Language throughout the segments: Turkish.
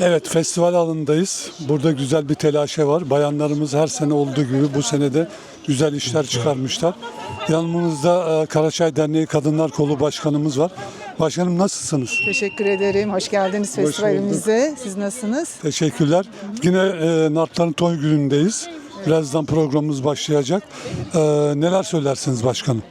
Evet, festival alanındayız. Burada güzel bir telaşe var. Bayanlarımız her sene olduğu gibi bu sene de güzel işler çıkarmışlar. Yanımızda e, Karaçay Derneği Kadınlar Kolu Başkanımız var. Başkanım nasılsınız? Teşekkür ederim. Hoş geldiniz festivalimize. Siz nasılsınız? Teşekkürler. Yine e, Nartların Toy günündeyiz. Birazdan programımız başlayacak. E, neler söylersiniz başkanım?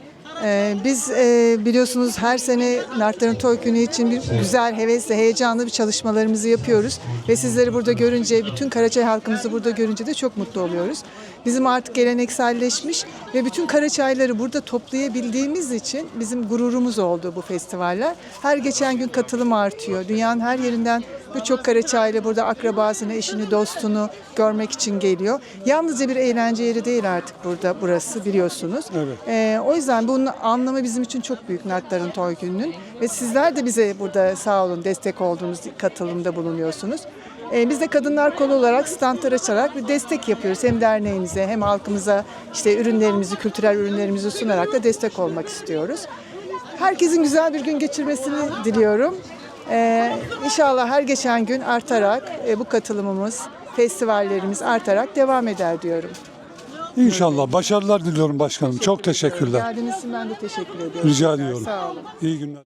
Ee, biz e, biliyorsunuz her sene Nartların Toy Günü için bir güzel, hevesle, heyecanlı bir çalışmalarımızı yapıyoruz. Ve sizleri burada görünce, bütün Karaçay halkımızı burada görünce de çok mutlu oluyoruz. Bizim artık gelenekselleşmiş ve bütün Karaçayları burada toplayabildiğimiz için bizim gururumuz oldu bu festivaller. Her geçen gün katılım artıyor. Dünyanın her yerinden birçok Karaçaylı burada akrabasını, eşini, dostunu görmek için geliyor. Yalnızca bir eğlence yeri değil artık burada burası biliyorsunuz. Evet. Ee, o yüzden bunun anlamı bizim için çok büyük Nartların Toy Günü'nün. Ve sizler de bize burada sağ olun destek olduğunuz katılımda bulunuyorsunuz. Ee, biz de kadınlar kolu olarak standlar açarak bir destek yapıyoruz. Hem derneğimize hem halkımıza işte ürünlerimizi, kültürel ürünlerimizi sunarak da destek olmak istiyoruz. Herkesin güzel bir gün geçirmesini diliyorum. Ee, inşallah her geçen gün artarak e, bu katılımımız, festivallerimiz artarak devam eder diyorum. İnşallah. Başarılar diliyorum başkanım. Çok teşekkürler. Geldiğiniz için ben de teşekkür ediyorum. Rica ediyorum. Sağ olun. İyi günler.